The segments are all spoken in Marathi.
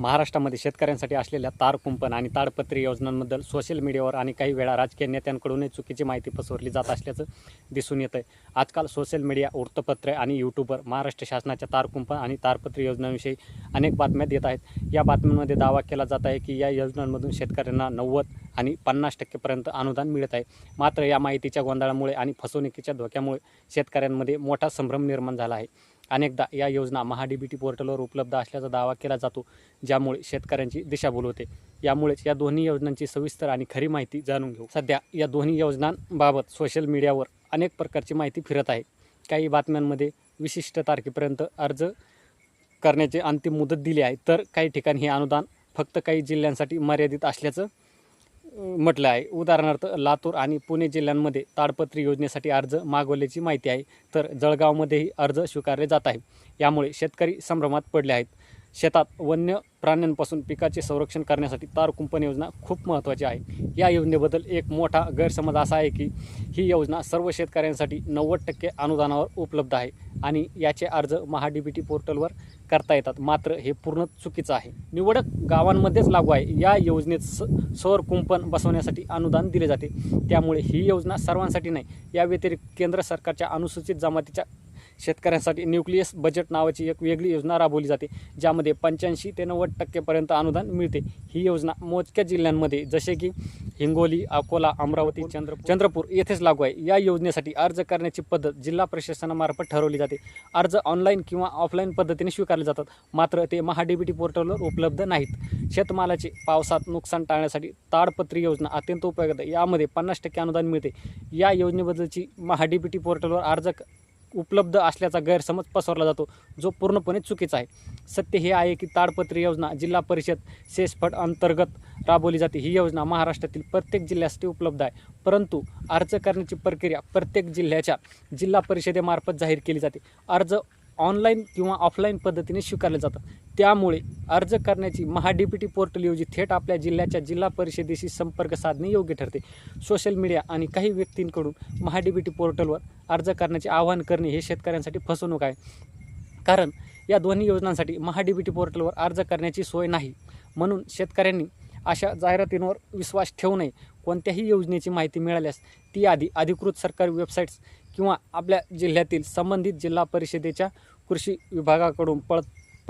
महाराष्ट्रामध्ये शेतकऱ्यांसाठी असलेल्या तार कुंपण आणि ताडपत्री योजनांबद्दल सोशल मीडियावर आणि काही वेळा राजकीय नेत्यांकडूनही चुकीची माहिती पसरली जात असल्याचं दिसून येतं आहे आजकाल सोशल मीडिया वृत्तपत्रे आणि यूट्यूबवर महाराष्ट्र शासनाच्या तार कुंपण आणि तारपत्री योजनांविषयी अनेक बातम्या देत आहेत. या बातम्यांमध्ये दावा केला जात आहे की या योजनांमधून शेतकऱ्यांना नव्वद आणि पन्नास टक्केपर्यंत अनुदान मिळत आहे. मात्र या माहितीच्या गोंधळामुळे आणि फसवणुकीच्या धोक्यामुळे शेतकऱ्यांमध्ये मोठा संभ्रम निर्माण झाला आहे. अनेकदा या योजना महाडीबीटी पोर्टलवर उपलब्ध असल्याचा दावा केला जातो ज्यामुळे शेतकऱ्यांची दिशाभूल होते. यामुळेच या दोन्ही योजनांची सविस्तर आणि खरी माहिती जाणून घेऊ. सध्या या दोन्ही योजनांबाबत सोशल मीडियावर अनेक प्रकारची माहिती फिरत आहे. काही बातम्यांमध्ये विशिष्ट तारखेपर्यंत अर्ज करण्याची अंतिम मुदत दिली आहे तर काही ठिकाणी हे अनुदान फक्त काही जिल्ह्यांसाठी मर्यादित असल्याचं म्हटलं आहे उदाहरणार्थ लातूर आणि पुणे जिल्ह्यांमध्ये ताडपत्री योजनेसाठी अर्ज मागवल्याची माहिती आहे. तर जळगावमध्येही अर्ज स्वीकारले जात आहे यामुळे शेतकरी संभ्रमात पडले आहेत. शेतात वन्य प्राण्यांपासून पिकाचे संरक्षण करण्यासाठी तार कुंपण योजना खूप महत्त्वाची आहे. या योजनेबद्दल एक मोठा गैरसमज असा आहे की ही योजना सर्व शेतकऱ्यांसाठी नव्वद टक्के अनुदानावर उपलब्ध आहे आणि याचे अर्ज महाडीबीटी पोर्टलवर करता येतात. मात्र हे पूर्ण चुकीचं आहे. निवडक गावांमध्येच लागू आहे. या योजनेत स सौर कुंपण बसवण्यासाठी अनुदान दिले जाते. त्यामुळे ही योजना सर्वांसाठी नाही. या व्यतिरिक्त केंद्र सरकारच्या अनुसूचित जमातीच्या शेतकऱ्यांसाठी न्यूक्लियस बजेट नावाची एक वेगळी योजना राबवली जाते ज्यामध्ये पंच्याऐंशी ते नव्वद टक्केपर्यंत अनुदान मिळते. ही योजना मोजक्या जिल्ह्यांमध्ये जसे की हिंगोली अकोला अमरावती चंद्रपूर चंद्रपूर येथेच लागू आहे. या योजनेसाठी अर्ज करण्याची पद्धत जिल्हा प्रशासनामार्फत ठरवली जाते. अर्ज ऑनलाईन किंवा ऑफलाईन पद्धतीने स्वीकारले जातात. मात्र ते महाडीबीटी पोर्टलवर उपलब्ध नाहीत. शेतमालाचे पावसात नुकसान टाळण्यासाठी ताडपत्री योजना अत्यंत उपयोगात यामध्ये पन्नास टक्के अनुदान मिळते. या योजनेबद्दलची महाडीबीटी पोर्टलवर अर्ज उपलब्ध असल्याचा गैरसमज पसरला जातो जो पूर्णपणे चुकीचा आहे. सत्य हे आहे की ताडपत्री योजना जिल्हा परिषद सेसफट अंतर्गत राबवली जाते. ही योजना महाराष्ट्रातील प्रत्येक जिल्ह्यासाठी उपलब्ध आहे. परंतु अर्ज करण्याची प्रक्रिया प्रत्येक जिल्ह्याच्या जिल्हा परिषदेमार्फत जाहीर केली जाते. अर्ज ऑनलाईन किंवा ऑफलाईन पद्धतीने स्वीकारले जातात. त्यामुळे अर्ज करण्याची महाडीपीटी पोर्टल योजी थेट आपल्या जिल्ह्याच्या जिल्हा परिषदेशी संपर्क साधणे योग्य ठरते. सोशल मीडिया आणि काही व्यक्तींकडून महाडीपीटी पोर्टलवर अर्ज करण्याचे आवाहन करणे हे शेतकऱ्यांसाठी फसवणूक आहे. कारण या दोन्ही योजनांसाठी महाडीबीटी पोर्टलवर अर्ज करण्याची सोय नाही. म्हणून शेतकऱ्यांनी अशा जाहिरातींवर विश्वास ठेवू नये. कोणत्याही योजनेची माहिती मिळाल्यास ती आधी अधिकृत सरकारी वेबसाईट्स किंवा आपल्या जिल्ह्यातील संबंधित जिल्हा परिषदेच्या कृषी विभागाकडून पळ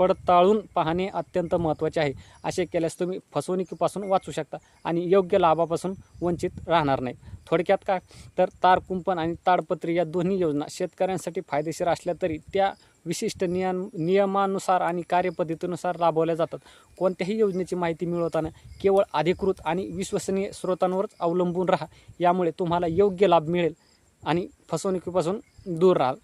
पडताळून पाहणे अत्यंत महत्त्वाचे आहे. असे केल्यास तुम्ही फसवणुकीपासून वाचू शकता आणि योग्य लाभापासून वंचित राहणार नाही. थोडक्यात काय? तर तार कुंपण आणि ताडपत्री या दोन्ही योजना शेतकऱ्यांसाठी फायदेशीर असल्या तरी त्या विशिष्ट नियम नियमानुसार आणि कार्यपद्धतीनुसार राबवल्या जातात. कोणत्याही योजनेची माहिती मिळवताना केवळ अधिकृत आणि विश्वसनीय स्रोतांवरच अवलंबून राहा. यामुळे तुम्हाला योग्य लाभ मिळेल आणि फसवणुकीपासून दूर राहाल.